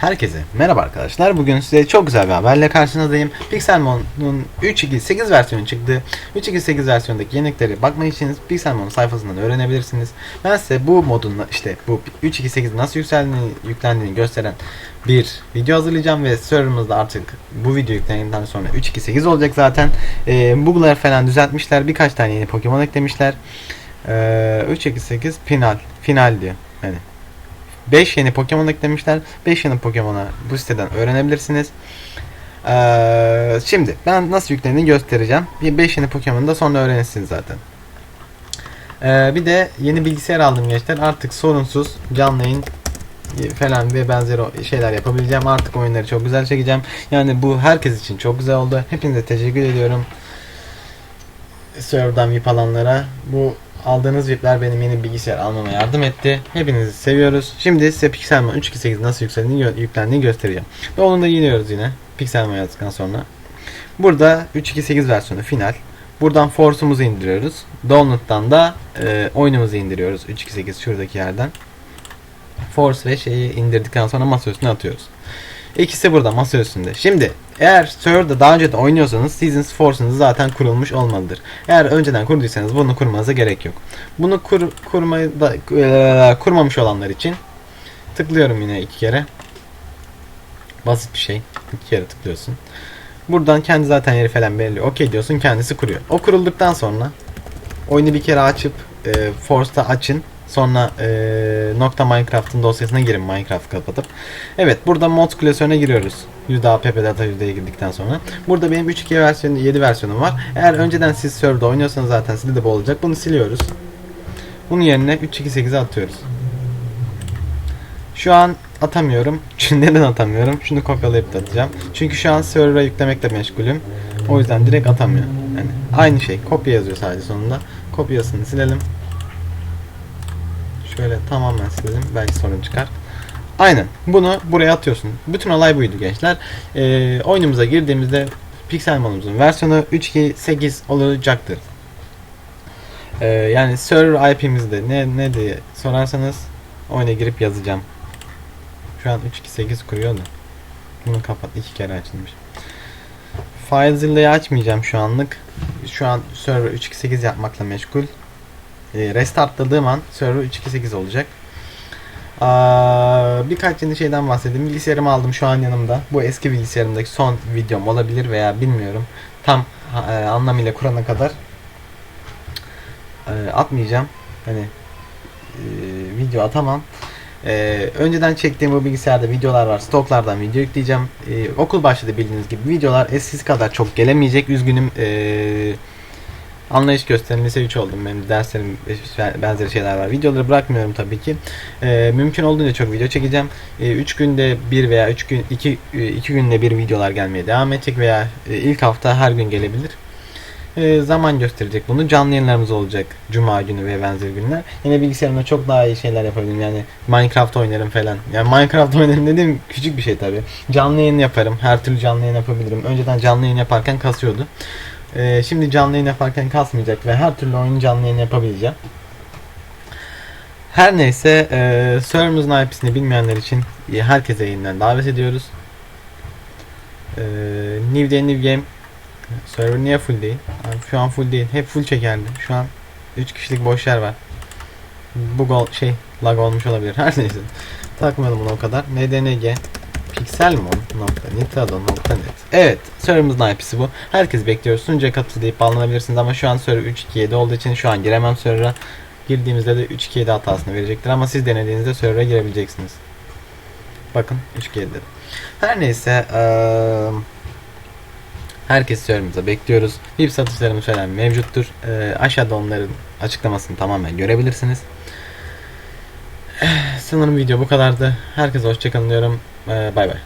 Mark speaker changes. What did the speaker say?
Speaker 1: Herkese merhaba arkadaşlar. Bugün size çok güzel bir haberle karşınızdayım. Pixelmon'un 3.2.8 versiyonu çıktı. 3.2.8 versiyondaki yenilikleri bakmak için Pixelmon sayfasından öğrenebilirsiniz. Ben size bu modun işte bu 3.2.8 nasıl yükseldiğini, yüklendiğini gösteren bir video hazırlayacağım ve serverımızda artık bu video yüklendikten sonra 3.2.8 olacak zaten. Ee, bug'lar falan düzeltmişler. Birkaç tane yeni Pokemon eklemişler. Ee, 3.2.8 final. Final diyor. Yani 5 yeni Pokemon eklemişler. 5 yeni Pokemon'a bu siteden öğrenebilirsiniz. Ee, şimdi ben nasıl yüklendiğini göstereceğim. Bir 5 yeni Pokemon'u da sonra öğrenirsiniz zaten. Ee, bir de yeni bilgisayar aldım gençler. Artık sorunsuz canlı yayın falan ve benzeri şeyler yapabileceğim. Artık oyunları çok güzel çekeceğim. Yani bu herkes için çok güzel oldu. Hepinize teşekkür ediyorum. Server'dan VIP alanlara. Bu aldığınız VIP'ler benim yeni bilgisayar almama yardım etti. Hepinizi seviyoruz. Şimdi size Pixelmon 3.2.8 nasıl yükseldiğini, yüklendiğini göstereceğim. Ve onu da yeniyoruz yine. Pixelmon yazdıktan sonra. Burada 3.2.8 versiyonu final. Buradan Force'umuzu indiriyoruz. Download'dan da e, oyunumuzu indiriyoruz. 3.2.8 şuradaki yerden. Force ve şeyi indirdikten sonra masa üstüne atıyoruz. İkisi burada masa üstünde. Şimdi eğer serverda daha önce de oynuyorsanız Seasons Force'unuz zaten kurulmuş olmalıdır. Eğer önceden kurduysanız bunu kurmanıza gerek yok. Bunu kur, kurmayı da eee, kurmamış olanlar için tıklıyorum yine iki kere. Basit bir şey. İki kere tıklıyorsun. Buradan kendi zaten yeri falan belirliyor. Okey diyorsun kendisi kuruyor. O kurulduktan sonra oyunu bir kere açıp e, Force'ta açın. Sonra e, nokta Minecraft'ın dosyasına girin Minecraft kapatıp. Evet burada mod klasörüne giriyoruz. %app data yüzdeye girdikten sonra. Burada benim 3.2 versiyonu 7 versiyonum var. Eğer önceden siz serverda oynuyorsanız zaten sizde de bu olacak. Bunu siliyoruz. Bunun yerine 3.2.8'e atıyoruz. Şu an atamıyorum. Çünkü neden atamıyorum? Şunu kopyalayıp da atacağım. Çünkü şu an server'a yüklemekle meşgulüm. O yüzden direkt atamıyor. Yani aynı şey. Kopya yazıyor sadece sonunda. Kopyasını silelim. Şöyle tamamen silelim. Belki sorun çıkar. Aynen. Bunu buraya atıyorsun. Bütün olay buydu gençler. Ee, oyunumuza girdiğimizde Pixelmon'umuzun versiyonu 3.2.8 olacaktır. Ee, yani server IP'mizde ne ne diye sorarsanız oyuna girip yazacağım. Şu an 3.2.8 kuruyor da. Bunu kapat. iki kere açılmış. FileZilla'yı açmayacağım şu anlık. Şu an server 3.2.8 yapmakla meşgul. Ee, restartladığım an server 3.2.8 olacak. Birkaç yeni şeyden bahsedeyim. Bilgisayarımı aldım şu an yanımda. Bu eski bilgisayarımdaki son videom olabilir veya bilmiyorum. Tam e, anlamıyla kurana kadar e, atmayacağım. Hani e, video atamam. E, önceden çektiğim bu bilgisayarda videolar var. Stoklardan video yükleyeceğim. E, okul başladı bildiğiniz gibi. Videolar eskisi kadar çok gelemeyecek. Üzgünüm. E, anlayış gösterin. Lise 3 oldum. Benim derslerim e, benzeri şeyler var. Videoları bırakmıyorum tabii ki. E, mümkün olduğunca çok video çekeceğim. 3 günde bir veya 3 gün 2 2 günde bir videolar gelmeye devam edecek veya e, ilk hafta her gün gelebilir. E, zaman gösterecek bunu. Canlı yayınlarımız olacak. Cuma günü ve benzeri günler. Yine bilgisayarımda çok daha iyi şeyler yapabilirim. Yani Minecraft oynarım falan. Yani Minecraft oynarım dediğim küçük bir şey tabii. Canlı yayın yaparım. Her türlü canlı yayın yapabilirim. Önceden canlı yayın yaparken kasıyordu. Ee, şimdi canlı yayın yaparken kasmayacak ve her türlü oyun canlı yayın yapabileceğim. Her neyse e, serverımızın IP'sini bilmeyenler için herkese yayından davet ediyoruz. E, new Day New Game server niye full değil? Abi şu an full değil. Hep full çekerdi. Şu an 3 kişilik boş yer var. Bu gol şey lag olmuş olabilir. Her neyse. Takmayalım bunu o kadar. NDNG pixelmon.nintendo.net Evet, serverımızın IP'si bu. Herkes bekliyor. Sunucuya katıl deyip ama şu an server 3.2.7 olduğu için şu an giremem server'a. Girdiğimizde de 3.2.7 hatasını verecektir ama siz denediğinizde server'a girebileceksiniz. Bakın 3.2.7 Her neyse eee Herkes serverımıza bekliyoruz. VIP satışlarımız falan mevcuttur. Eee, aşağıda onların açıklamasını tamamen görebilirsiniz. Sanırım video bu kadardı. Herkese hoşçakalın diyorum. 嗯拜拜。